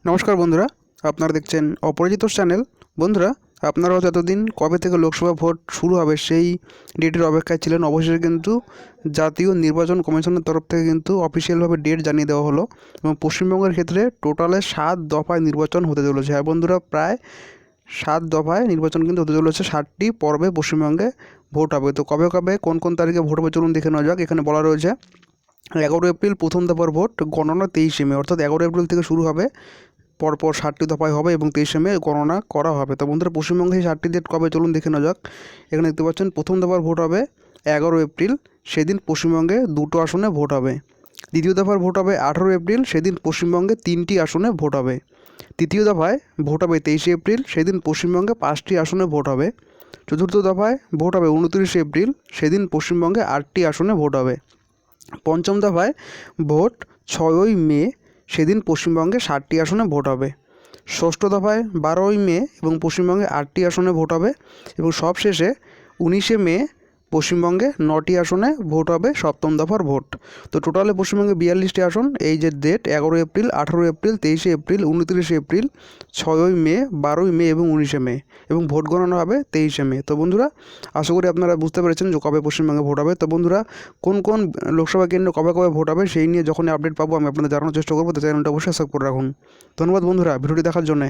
নমস্কার বন্ধুরা, আপনারা দেখছেন অপরাজিত চ্যানেল। বন্ধুরা, আপনারাও যতদিন কবে থেকে লোকসভা ভোট শুরু হবে সেই ডেটের অপেক্ষায় ছিলেন, অবশেষে কিন্তু জাতীয় নির্বাচন কমিশনের তরফ থেকে কিন্তু অফিসিয়ালভাবে ডেট জানিয়ে দেওয়া হলো এবং পশ্চিমবঙ্গের ক্ষেত্রে টোটালে সাত দফায় নির্বাচন হতে চলেছে। হ্যাঁ বন্ধুরা, প্রায় সাত দফায় নির্বাচন কিন্তু হতে চলেছে ষাটটি পর্বে পশ্চিমবঙ্গে ভোট হবে। তো কবে কবে, কোন কোন তারিখে ভোট হবে চলুন দেখে নেওয়া যাক। এখানে বলা রয়েছে এগারো এপ্রিল প্রথম দফার ভোট, গণনা তেইশে মে, অর্থাৎ এগারো এপ্রিল থেকে শুরু হবে। পরপর ষাটটি দফায় হবে এবং তেইশে মে গণনা করা হবে। তো বন্ধুরা, পশ্চিমবঙ্গে সেই ষাটটি ডেট কবে? চলুন দেখে নেওয়া যাক। এখানে দেখতে পাচ্ছেন, প্রথম দফার ভোট হবে এগারো এপ্রিল, সেদিন পশ্চিমবঙ্গে দুটো আসনে ভোট হবে। দ্বিতীয় দফার ভোট হবে আঠারো এপ্রিল, সেদিন পশ্চিমবঙ্গে তিনটি আসনে ভোট হবে। তৃতীয় দফায় ভোট হবে তেইশে এপ্রিল, সেদিন পশ্চিমবঙ্গে পাঁচটি আসনে ভোট হবে। চতুর্থ দফায় ভোট হবে উনত্রিশে এপ্রিল, সেদিন পশ্চিমবঙ্গে আটটি আসনে ভোট হবে। পঞ্চম দফায় ভোট ছয়ই মে, সেদিন পশ্চিমবঙ্গে ষাটটি আসনে ভোট হবে। ষষ্ঠ দফায় বারোই মে এবং পশ্চিমবঙ্গে আটটি আসনে ভোট হবে এবং সবশেষে উনিশে মে পশ্চিমবঙ্গে নটি আসনে ভোট হবে, সপ্তম দফার ভোট। তো টোটালে পশ্চিমবঙ্গে বিয়াল্লিশটি আসন, এই যে ডেট এগারো এপ্রিল আঠারো এপ্রিল, তেইশে এপ্রিল, উনত্রিশে এপ্রিল, ছয়ই মে, বারোই মে এবং উনিশে মে এবং ভোট গণনা হবে তেইশে মে। তো বন্ধুরা, আশা করি আপনারা বুঝতে পেরেছেন যে কবে পশ্চিমবঙ্গে ভোট হবে। তো বন্ধুরা, কোন কোন লোকসভা কেন্দ্র কবে কবে ভোট হবে সেই নিয়ে যখনই আপডেট পাবো, আমি আপনাদের জানানোর চেষ্টা করব। তো চ্যানেলটা অবশ্যই সাবস্ক্রাইব করে রাখুন। ধন্যবাদ বন্ধুরা, ভিডিওটি দেখার জন্যে।